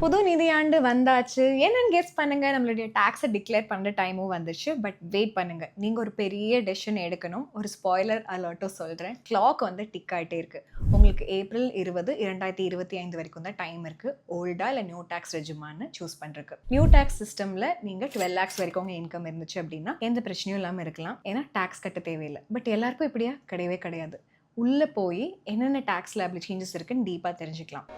புது நிதியாண்டு வந்தாச்சு. என்னன்னு கெஸ் பண்ணுங்க. நம்மளுடைய டாக்ஸை டிக்ளேர் பண்ணுற டைமும் வந்துச்சு. பட் வெயிட் பண்ணுங்க. நீங்கள் ஒரு பெரிய டெசிஷன் எடுக்கணும். ஒரு ஸ்பாய்லர் அலர்ட்டும் சொல்கிறேன் கிளாக் வந்து டிக் ஆகிட்டே இருக்கு. உங்களுக்கு ஏப்ரல் இருபது இரண்டாயிரத்தி இருபத்தி ஐந்து வரைக்கும் தான் டைம் இருக்கு. ஓல்டா இல்லை நியூ டேக்ஸ் ரெஜிமான்னு சூஸ் பண்ணுறதுக்கு நியூ டேக்ஸ் சிஸ்டமில் நீங்கள் டுவெல் லேக்ஸ் வரைக்கும் உங்கள் இன்கம் இருந்துச்சு அப்படின்னா எந்த பிரச்சனையும் இல்லாமல் இருக்கலாம். ஏன்னா டேக்ஸ் கட்ட தேவையில்லை. பட் எல்லாருக்கும் இப்படியா? கிடையவே கிடையாது. உள்ளே போய் என்னென்ன டேக்ஸ் லேபிள் சேஞ்சஸ் இருக்குன்னு டீப்பாக தெரிஞ்சுக்கலாம்.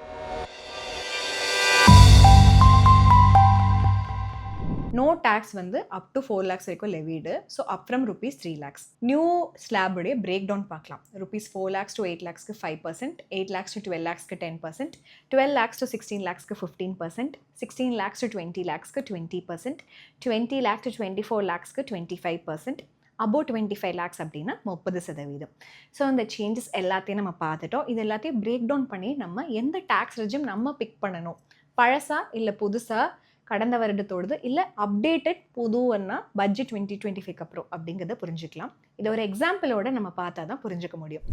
நோ டேக்ஸ் வந்து அப் டு ஃபோர் லேக்ஸ் வரைக்கும் levied so up from rupees three lakhs new ஸ்லாபுடைய break down பார்க்கலாம். Rupees four lakhs to eight லேக்ஸ்க்கு five percent eight lakhs to twelve லேக்ஸ்க்கு ten percent twelve lakhs to sixteen லேக்ஸ்க்கு fifteen percent sixteen lakhs to twenty லேக்ஸ்க்கு twenty percent twenty lakhs to twenty four லேக்ஸ்க்கு twenty five percent above twenty five lakhs அப்படின்னா முப்பது சதவீதம். So அந்த changes எல்லாத்தையும் நம்ம பார்த்துட்டோம். இது எல்லாத்தையும் break down பண்ணி நம்ம எந்த டேக்ஸ் ரெஜிம் நம்ம பிக் பண்ணணும்? பழசா இல்லை புதுசாக கடந்த வருடத்தோடது இல்லை அப்டேட்டட் புதுன்னா பட்ஜெட் டுவெண்ட்டி டுவெண்ட்டி ஃபைவ் அப்புறம் அப்படிங்கிறத புரிஞ்சுக்கலாம். இதை ஒரு எக்ஸாம்பிளோட நம்ம பார்த்தா தான் புரிஞ்சுக்க முடியும்.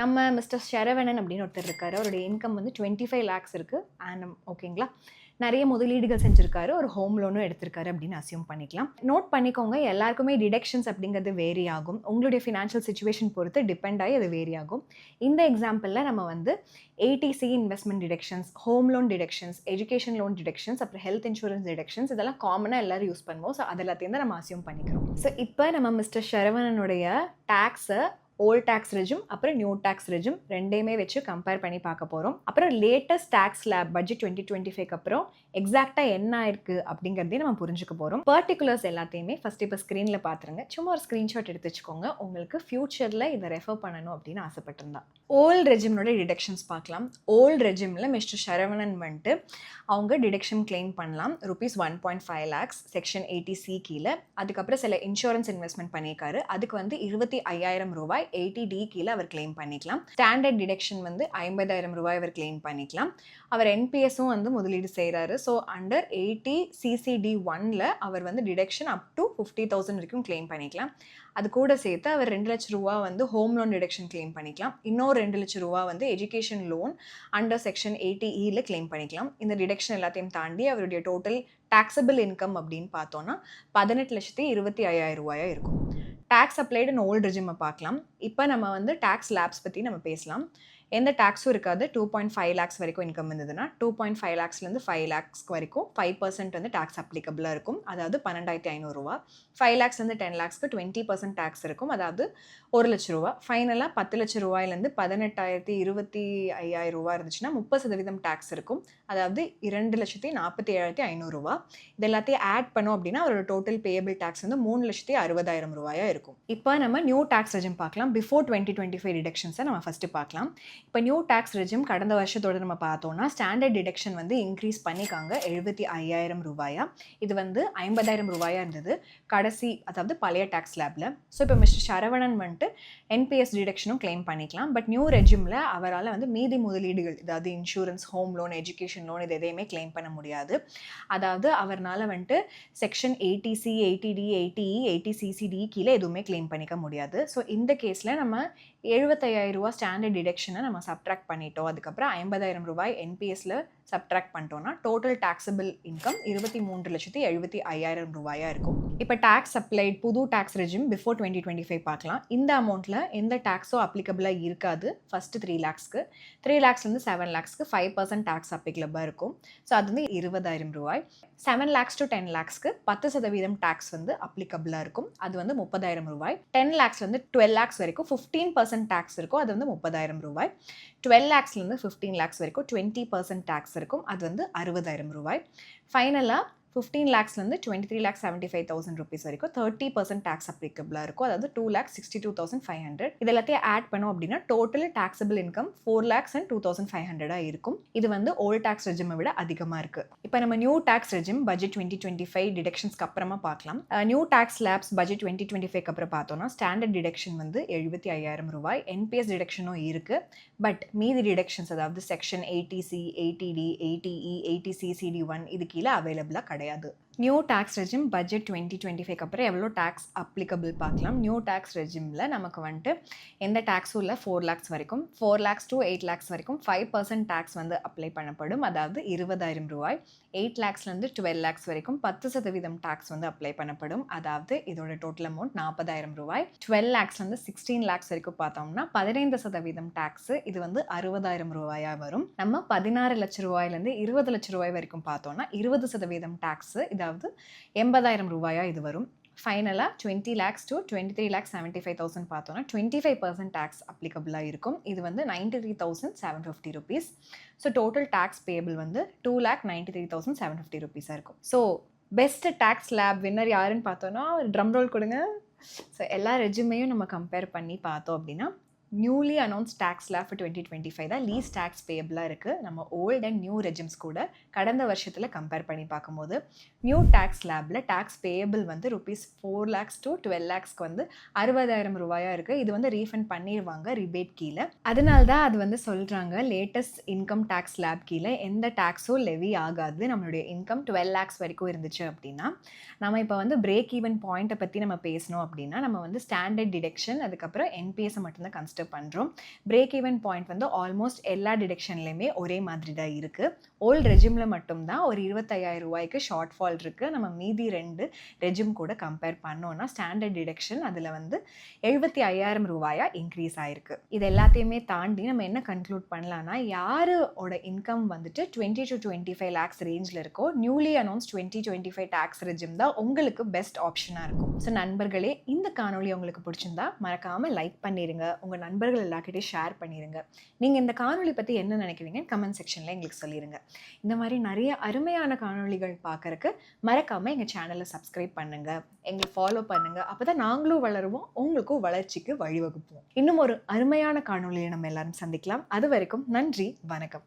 நம்ம மிஸ்டர் ஷரவணன் அப்படின்னு ஒருத்தர் இருக்காரு. அவருடைய இன்கம் வந்து டுவெண்ட்டி ஃபைவ் லேக்ஸ் இருக்குது ஆனம் ஓகேங்களா நிறைய முதலீடுகள் செஞ்சுருக்காரு. ஒரு ஹோம் லோனும் எடுத்திருக்காரு அப்படின்னு அசியூம் பண்ணிக்கலாம். நோட் பண்ணிக்கோங்க எல்லாருக்குமே டிடக்ஷன்ஸ் அப்படிங்கிறது வேரி ஆகும். உங்களுடைய ஃபினான்ஷியல் சுச்சுவேஷன் பொறுத்து டிபெண்ட் ஆகி அது வேரி ஆகும். இந்த எக்ஸாம்பிளில் நம்ம வந்து eighty C investment deductions home loan deductions education loan deductions அப்புறம் ஹெல்த் இன்சூரன்ஸ் டிடெக்ஷன்ஸ் இதெல்லாம் காமனாக எல்லாரும் யூஸ் பண்ணுவோம். ஸோ அது எல்லாத்தையும் தான் நம்ம அசியூம் பண்ணிக்கிறோம். ஸோ இப்போ நம்ம மிஸ்டர் ஷரவணனுடைய டேக்ஸை ஓல்ட் டேக்ஸ் ரெஜும் அப்புறம் நியூ டேக்ஸ் ரெஜும் ரெண்டையுமே வச்சு கம்பேர் பண்ணி பார்க்க போகிறோம் அப்புறம் latest tax slab budget twenty twenty five அப்புறம் எக்ஸாக்டாக என்ன ஆயிருக்கு அப்படிங்கிறதையும் நம்ம புரிஞ்சுக்க போகிறோம் பர்டிகுலர்ஸ் எல்லாத்தையுமே ஃபஸ்ட் இப்போ ஸ்க்ரீனில் பார்த்துருங்க. சும்மா ஒரு ஸ்க்ரீன்ஷாட் எடுத்து வச்சுக்கோங்க. உங்களுக்கு ஃபியூச்சரில் இதை ரெஃபர் பண்ணணும் அப்படின்னு ஆசைப்பட்டிருந்தா. ஓல்ட் ரெஜிம்னோட டிடக்ஷன்ஸ் பார்க்கலாம். ஓல்ட் ரெஜிமில் மிஸ்டர் சரவணன் வந்துட்டு அவங்க டிடக்ஷன் கிளைம் பண்ணலாம். Rupees one point five lakhs section eighty C கீழே. அதுக்கப்புறம் சில இன்சூரன்ஸ் இன்வெஸ்ட்மெண்ட் பண்ணியிருக்காரு. அதுக்கு வந்து இருபத்தி ஐயாயிரம் ரூபாய் எயிட்டி டி கீழே அவர் கிளைம் பண்ணிக்கலாம். ஸ்டாண்டர்ட் டிடக்ஷன் வந்து ஐம்பதாயிரம் ரூபாய் அவர் கிளைம் பண்ணிக்கலாம். அவர் என்பிஎஸும் வந்து முதலீடு செய்கிறாரு ஸோ அண்டர் எயிட்டி சிசிடி ஒனில் அவர் வந்து deduction up to fifty thousand வரைக்கும் கிளைம் பண்ணிக்கலாம். அது கூட சேர்த்து அவர் ரெண்டு லட்ச ரூபா வந்து ஹோம் லோன் டிடக்ஷன் கிளைம் பண்ணிக்கலாம். இன்னொரு ரெண்டு லட்ச ரூபா வந்து education loan under section eighty இயில் claim பண்ணிக்கலாம். இந்த டிடக்ஷன் எல்லாத்தையும் தாண்டி அவருடைய டோட்டல் டாக்ஸபிள் இன்கம் அப்படின்னு பார்த்தோன்னா பதினெட்டு லட்சத்தி இருபத்தி ஐயாயிரம் ரூபாயா இருக்கும். டேக்ஸ் அப்ளைடு ஓல்டு ரெஜிமை பார்க்கலாம். இப்போ நம்ம வந்து டேக்ஸ் லேப்ஸ் பற்றி நம்ம பேசலாம். எந்த டேக்ஸும் இருக்காது. டூ பாயிண்ட் ஃபைவ் லேக்ஸ் வரைக்கும் இன்கம் இருந்ததுன்னா டூ பாயிண்ட் ஃபைவ் லேக்ஸ்லேருந்து ஃபைவ் லேக்ஸ்க்கு வரைக்கும் ஃபைவ் பர்சன்ட் வந்து டேக்ஸ் அப்ளிகபிளாக இருக்கும். அதாவது பன்னெண்டாயிரத்தி ஐநூறுரூவா ஃபைவ் லேக்ஸ்லேருந்து டென் லேக்ஸ்க்கு டுவெண்ட்டி பர்சன்ட் டேக்ஸ் இருக்கும். அதாவது ஒரு லட்ச ரூபா. ஃபைனலாக பத்து லட்ச ரூபாயிலேருந்து பதினெட்டாயிரத்தி இருபத்தி ஐயாயிரம் ரூபா இருந்துச்சுன்னா முப்பது சதவீதம் டேக்ஸ் இருக்கும். அதாவது இரண்டு லட்சத்தி நாற்பத்தி ஏழாயிரத்தி ஐநூறுரூவா இது எல்லாத்தையும் ஆட் பண்ணோம் அப்படின்னா அவரோட டோட்டல் பேயபிள் டேக்ஸ் வந்து மூணு லட்சத்தி அறுபதாயிரம் ரூபாயா இருக்கும். இப்போ நம்ம நியூ டேக்ஸ் ரெஜிம் பார்க்கலாம். பிஃபோர் டுவெண்ட்டி டுவெண்ட்டி ஃபைவ் டிடக்ஷன்ஸை நம்ம ஃபஸ்ட்டு பார்க்கலாம். இப்போ நியூ டேக்ஸ் ரெஜிம் கடந்த வருஷத்தோட நம்ம பார்த்தோம்னா ஸ்டாண்டர்ட் டிடக்ஷன் வந்து இன்க்ரீஸ் பண்ணிக்காங்க. எழுபத்தி ஐயாயிரம் ரூபாயா? இது வந்து ஐம்பதாயிரம் ரூபாயா இருந்தது. கடைசி அதாவது பழைய டேக்ஸ் லேபில் ஸோ இப்போ மிஸ்டர் சரவணன் வந்துட்டு என்பிஎஸ் டிடக்ஷனும் கிளைம் பண்ணிக்கலாம். பட் நியூ ரெஜிமில் அவரால் வந்து மீதி முதலீடுகள் அதாவது insurance home loan education loan இது எதையுமே கிளைம் பண்ண முடியாது. அதாவது அவர்னால வந்துட்டு section eighty C eighty D eighty eighty CCD கீழே எதுவுமே கிளைம் பண்ணிக்க முடியாது. ஸோ இந்த கேஸில் நம்ம எழுபத்தையாயிரம் ரூபா ஸ்டாண்டர்ட் டிடக்ஷனை நம்ம சப்ட்ராக்ட் பண்ணிட்டோம். அதுக்கப்புறம் ஐம்பதாயிரம் ரூபாய் என்பிஎஸ்ல சப்ட்ராக்ட் பண்ணிட்டோம்னா டோட்டல் டாக்ஸபிள் இன்கம் இருபத்தி மூன்று லட்சத்தி எழுபத்தி ஐயாயிரம் ரூபாயாக இருக்கும். இப்போ டேக்ஸ் அப்ளைட் புது tax regime before twenty twenty five பார்க்கலாம். இந்த அமௌண்ட்டில் எந்த டேக்ஸோ அப்ளிகபிளாக இருக்காது. ஃபஸ்ட்டு த்ரீ லேக்ஸ்க்கு த்ரீ லேக்ஸ்லேருந்து செவன் லேக்ஸ்க்கு ஃபைவ் பர்சன்ட் டேக்ஸ் அப்ளிகபிளாக இருக்கும். ஸோ அது வந்து இருபதாயிரம் ரூபாய். செவன் லேக்ஸ் டு டென் லேக்ஸ்க்கு பத்து சதவீதம் டேக்ஸ் வந்து அப்ளிகபிளாக இருக்கும். அது வந்து முப்பதாயிரம் ரூபாய். டென் லேக்ஸ் வந்து டுவெல் லேக்ஸ் வரைக்கும் ஃபிஃப்டீன் பர்சன்ட் டேக்ஸ் இருக்கும் அது வந்து முப்பதாயிரம் ரூபாய். டுவெல் லேக்ஸ்லேருந்து ஃபிஃப்டீன் லேக்ஸ் வரைக்கும் டுவெண்ட்டி பர்சன்ட் டேக்ஸ் இருக்கும் அது வந்து அறுபதாயிரம் ரூபாய். ஃபைனலாக fifteen லேக்ஸ்லேருந்து twenty three lakhs seventy five thousand rupees வரைக்கும் தேர்ட்டி பர்சன்ட் டேக்ஸ் அப்ளிகபிளாக இருக்கும். அதாவது two lakhs sixty two thousand five hundred இது எல்லாத்தையும் ஆட் பண்ணோம் அப்படின்னா total taxable income four lakhs and two thousand five ஹண்ட்ரடாக இருக்கும். இது வந்து ஓல்ட் டேக்ஸ் ரெஜிமை விட அதிகமாக இருக்குது இப்போ நம்ம new tax regime budget twenty twenty five டிடக்ஷன்ஸ்க்கு அப்புறமா பார்க்கலாம். New tax slabs budget twenty twenty five அப்புறம் பார்த்தோம்னா ஸ்டாண்டர்ட் டிடக்ஷன் வந்து எழுபத்தி ஐயாயிரம் ரூபாய். என்பிஎஸ் டிடக்ஷனும் இருக்குது பட் மீதி டிடக்ஷன்ஸ் அதாவது section eighty C eighty D D eighty CCD one இது கீழே அவைலபிளாக கிடையாது கிடையாது new tax regime budget twenty twenty five அப்புறம் எவ்வளோ டேக்ஸ் அப்ளிகபிள் பார்க்கலாம். நியூ டேக்ஸ் ரெஜிமில் நமக்கு வந்துட்டு எந்த டேக்ஸும் இல்லை ஃபோர் லேக்ஸ் வரைக்கும். Four lakhs to eight lakhs வரைக்கும் ஃபைவ் பர்சன்ட் டேக்ஸ் வந்து அப்ளை பண்ணப்படும். அதாவது இருபதாயிரம் ரூபாய். எயிட் லேக்ஸ்லேருந்து டுவெல் லேக்ஸ் வரைக்கும் பத்து சதவீதம் டேக்ஸ் வந்து அப்ளை பண்ணப்படும். அதாவது இதோட டோட்டல் அமௌண்ட் நாற்பதாயிரம் ரூபாய். டுவெல் லேக்ஸ்லேருந்து சிக்ஸ்டீன் லேக்ஸ் வரைக்கும் பார்த்தோம்னா பதினைந்து சதவீதம் டேக்ஸ் இது வந்து அறுபதாயிரம் ரூபாயாக வரும். நம்ம பதினாறு லட்ச ரூபாயிலேருந்து இருபது லட்ச ரூபாய் வரைக்கும் பார்த்தோம்னா இருபது சதவீதம் டேக்ஸ் இதாவது எண்பதாயிரம் ரூபாயாக இது வரும். ஃபைனலாக twenty lakhs to twenty three lakhs seventy five thousand பார்த்தோன்னா டுவெண்ட்டி ஃபைவ் பர்சன்ட் டேக்ஸ் அப்ளிகபிளாக இருக்கும். இது வந்து ninety three thousand seven fifty rupees so total tax payable வந்து two lakh ninety three thousand seven fifty ருபீஸாக இருக்கும். So best tax slab winner யாருன்னு பார்த்தோன்னா drum role கொடுங்க. ஸோ எல்லா ரெஜுமையும் நம்ம கம்பேர் பண்ணி பார்த்தோம் அப்படின்னா newly announce tax slab for twenty twenty five தான் லீஸ் டேக்ஸ் பேபிளாக இருக்குது நம்ம ஓல்ட் அண்ட் நியூ ரெஜிம்ஸ் கூட கடந்த வருஷத்தில் கம்பேர் பண்ணி பார்க்கும்போது நியூ டேக்ஸ் லேபில் டேக்ஸ் பேபிள் வந்து rupees four lakhs to twelve லேக்ஸ்க்கு வந்து அறுபதாயிரம் ரூபாயாக இருக்குது இது வந்து ரீஃபண்ட் பண்ணிடுவாங்க ரிபேட் கீழே. அதனால தான் அது வந்து சொல்கிறாங்க லேட்டஸ்ட் இன்கம் டேக்ஸ் லேப் கீழே எந்த டேக்ஸும் லெவி ஆகாது. நம்மளுடைய இன்கம் டுவெல் லேக்ஸ் வரைக்கும் இருந்துச்சு அப்படின்னா நம்ம இப்போ வந்து பிரேக் ஈவன் பாயிண்ட்டை பற்றி நம்ம பேசணும் அப்படின்னா நம்ம வந்து ஸ்டாண்டர்ட் டிடெக்ஷன் அதுக்கப்புறம் என்பிஎஸை மட்டும்தான் கன்சிடர் பண்ணுறோம் பிரேக் ஈவன் பாயிண்ட் வந்து ஆல்மோஸ்ட் எல்லா டிடெக்ஷன்லேயுமே ஒரே மாதிரி தான் இருக்குது ஓல்டு ரெஜிமில் மட்டும்தான் ஒரு இருபத்தையாயிரம் ரூபாய்க்கு ஷார்ட் ஃபால் இருக்குது நம்ம மீதி ரெண்டு ரெஜிம் கூட கம்பேர் பண்ணோன்னா ஸ்டாண்டர்ட் டிடெக்ஷன் அதில் வந்து எழுபத்தி ஐயாயிரம் ரூபாயாக இன்க்ரீஸ் ஆயிருக்கு. இது எல்லாத்தையுமே தாண்டி நம்ம என்ன கன்க்ளூட் பண்ணலான்னா யாரோட இன்கம் வந்துட்டு twenty to twenty five lakhs ரேஞ்சில் இருக்கோ newly announce twenty twenty five tax regime தான் உங்களுக்கு பெஸ்ட் ஆப்ஷனாக இருக்கும். ஸோ நண்பர்களே இந்த காணொலி உங்களுக்கு பிடிச்சிருந்தா மறக்காமல் லைக் பண்ணிடுங்க உங்கள் நண்பர்கள் எல்லாக்கிட்டையும் ஷேர் பண்ணிடுங்க நீங்கள் இந்த காணொலி பற்றி என்ன நினைக்கிறீங்க கமெண்ட் செக்ஷனில் எங்களுக்கு சொல்லிடுங்க இந்த மாதிரி நிறைய அருமையான காணொளிகள் பார்க்கறக்கு மறக்காமல் எங்கள் சேனலை சப்ஸ்கிரைப் பண்ணுங்கள் எங்களை ஃபாலோ பண்ணுங்கள் அப்போ தான் நாங்களும் வளருவோம் உங்களுக்கும் வளர்ச்சிக்கு வழிவகுப்போம். இன்னும் ஒரு அருமையான காணொலியை நம்ம எல்லாரும் சந்திக்கலாம். அது வரைக்கும் நன்றி வணக்கம்.